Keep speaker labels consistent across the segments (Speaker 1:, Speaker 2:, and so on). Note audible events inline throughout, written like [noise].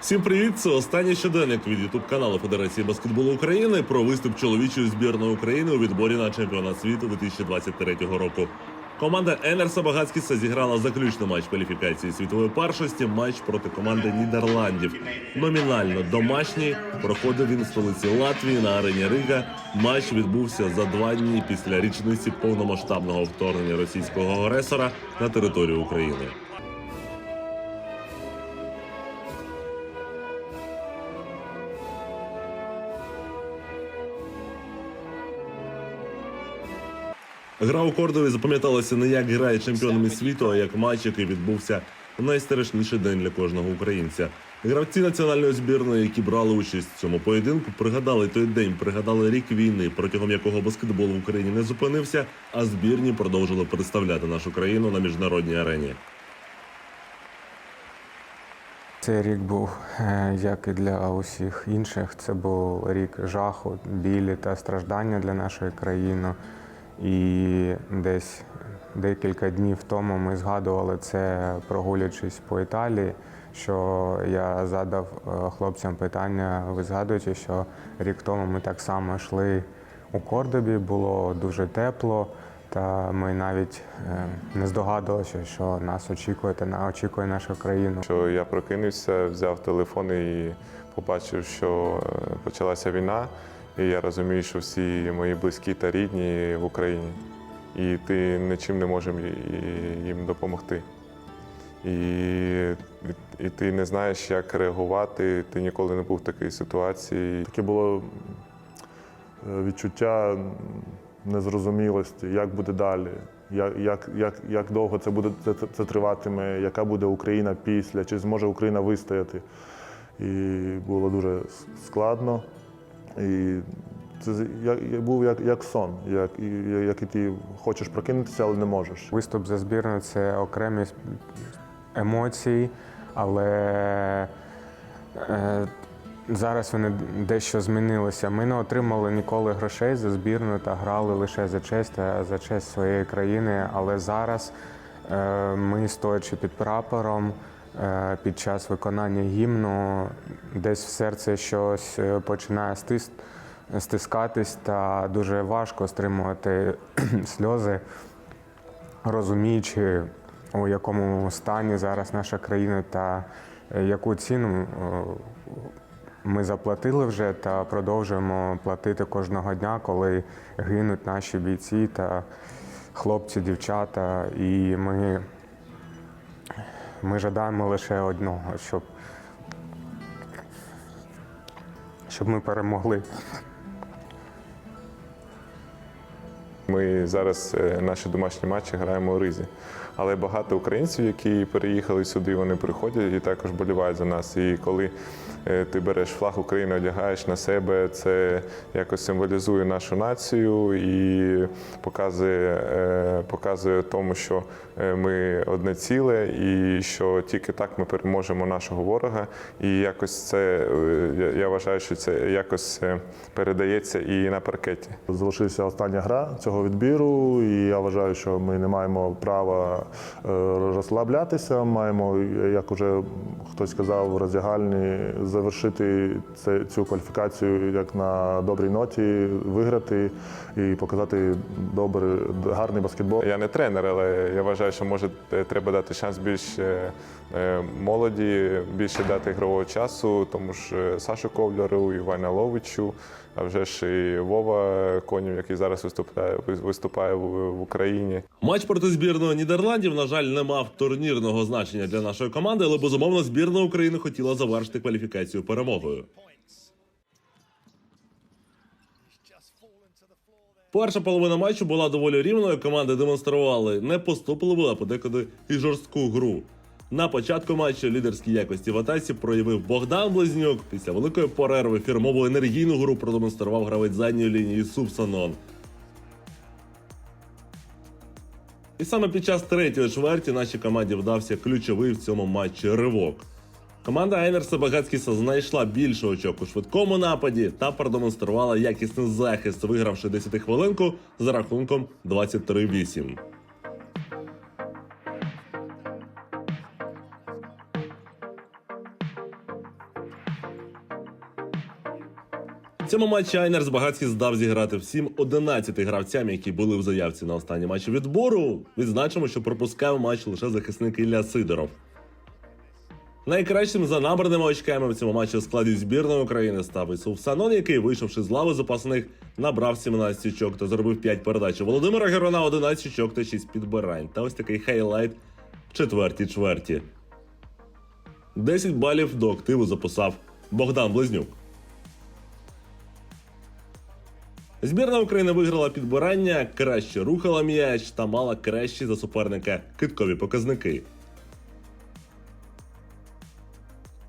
Speaker 1: Всім привіт! Це останній щоденник від ютуб каналу Федерації баскетболу України про виступ чоловічої збірної України у відборі на чемпіонат світу 2023 року. Команда Енерса Багацькіса зіграла заключний матч кваліфікації світової першості. Матч проти команди Нідерландів. Номінально домашній проходив він в столиці Латвії на арені Рига. Матч відбувся за два дні після річниці повномасштабного вторгнення російського агресора на територію України. Гра у Кордові запам'яталася не як грає чемпіонами світу, а як матч, який відбувся в найстрашніший день для кожного українця. Гравці національної збірної, які брали участь в цьому поєдинку, пригадали той день, пригадали рік війни, протягом якого баскетбол в Україні не зупинився, а збірні продовжили представляти нашу країну на міжнародній арені.
Speaker 2: Цей рік був, е, як і для усіх інших, це був рік жаху, білі та страждання для нашої країни. І десь декілька днів тому ми згадували це, прогулюючись по Італії, що я задав е, хлопцям питання, ви згадуєте, що рік тому ми так само йшли у Кордобі, було дуже тепло, та ми навіть е, не здогадувалися, що нас очікує та очікує наша країна.
Speaker 3: Що я прокинувся, взяв телефон і побачив, що е, почалася війна, і я розумію, що всі мої близькі та рідні в Україні, і ти нічим не можеш їм допомогти. І, і ти не знаєш, як реагувати, ти ніколи не був в такій ситуації.
Speaker 4: Таке було е, відчуття незрозумілості, як буде далі, як, як, як, як довго це буде це, це, це триватиме, яка буде Україна після, чи зможе Україна вистояти. І було дуже складно. І це як, як- був як, як сон, як, і- як і ти хочеш прокинутися, але не можеш.
Speaker 2: Виступ за збірну це окремі емоції, але е, зараз вони дещо змінилися. Ми не отримали ніколи грошей за збірну та грали лише за честь та за честь своєї країни. Але зараз е, ми, стоячи під прапором, під час виконання гімну, десь в серці щось е, починає стис, стискатись, та дуже важко стримувати [clears throat] сльози розуміючи, у якому стані зараз наша країна та е, яку ціну е, ми заплатили вже та продовжуємо платити кожного дня, коли гинуть наші бійці та хлопці, дівчата. І ми, ми жадаємо лише одного, щоб, щоб ми перемогли.
Speaker 3: Ми зараз е, наші домашні матчі граємо у Ризі. Але багато українців, які переїхали сюди, вони приходять і також болівають за нас. І коли е, ти береш флаг України, одягаєш на себе, це якось символізує нашу націю і показує, е, показує тому, що е, ми одне ціле, і що тільки так ми переможемо нашого ворога. І якось це я- вважаю, що це якось передається і на паркеті.
Speaker 4: Залишилася остання гра цього відбіру, і я вважаю, що ми не маємо права розслаблятися. Маємо, як уже хтось сказав, в роздягальні завершити цю кваліфікацію як на добрій ноті, виграти і показати добрий, гарний баскетбол.
Speaker 3: Я не тренер, але я вважаю, що може е, треба дати шанс більш е, е, молоді, більше дати ігрового часу, тому ж е, Сашу Ковляру, Івана Ловичу, а вже ж і Вова Конів, який зараз виступає, виступає в, в Україні.
Speaker 1: Матч проти збірної Нідерландів, на жаль, не мав турнірного значення для нашої команди, але безумовно збірна України хотіла завершити кваліфікацію перемогою. Перша половина матчу була доволі рівною. Команди демонстрували непоступливу, а подекуди і жорстку гру. На початку матчу лідерські якості в атаці проявив Богдан Близнюк. Після великої перерви фірмову енергійну гру продемонстрував гравець задньої лінії Субсанон. І саме під час третьої чверті нашій команді вдався ключовий в цьому матчі ривок. Команда Айнерса Багацькіса знайшла більше очок у швидкому нападі та продемонструвала якісний захист, вигравши 10 хвилинку за рахунком 23-8. Цьому матчі Айнерс Багацький здав зіграти всім 11 гравцям, які були в заявці на останній матчі відбору. Відзначимо, що пропускав матч лише захисник Ілля Сидоров. Найкращим за набраними очками в цьому матчі у складі збірної України став Ісуф Санон, який, вийшовши з лави запасних, набрав 17 очок та зробив 5 передач. Володимира Герона 11 очок та 6 підбирань. Та ось такий хайлайт в четвертій чверті. 10 балів до активу записав Богдан Близнюк. Збірна України виграла підбирання, краще рухала м'яч та мала кращі за суперника киткові показники.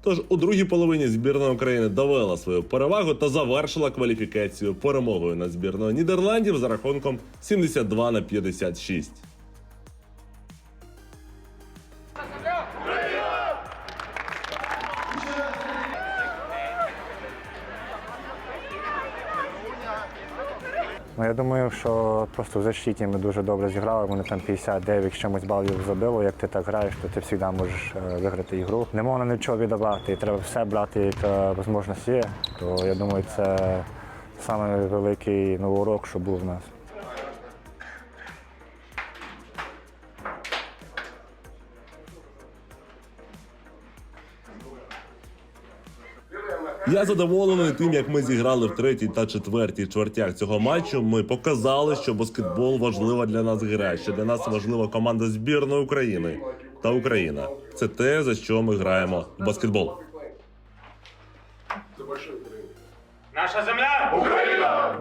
Speaker 1: Тож у другій половині збірна України довела свою перевагу та завершила кваліфікацію перемогою над збірною Нідерландів за рахунком 72 на 56.
Speaker 5: Ну, я думаю, що просто в защиті ми дуже добре зіграли. Вони там 59 з чимось балів забило. Як ти так граєш, то ти завжди можеш е, виграти ігру. Не можна нічого віддавати, і треба все брати, яка можливість є. То я думаю, це найвеликий великий ну, урок, що був в нас.
Speaker 1: Я задоволений тим, як ми зіграли в третій та четвертій чвертях цього матчу. Ми показали, що баскетбол важлива для нас гра, що для нас важлива команда збірної України та Україна. Це те, за що ми граємо в баскетбол.
Speaker 6: Наша земля! Україна!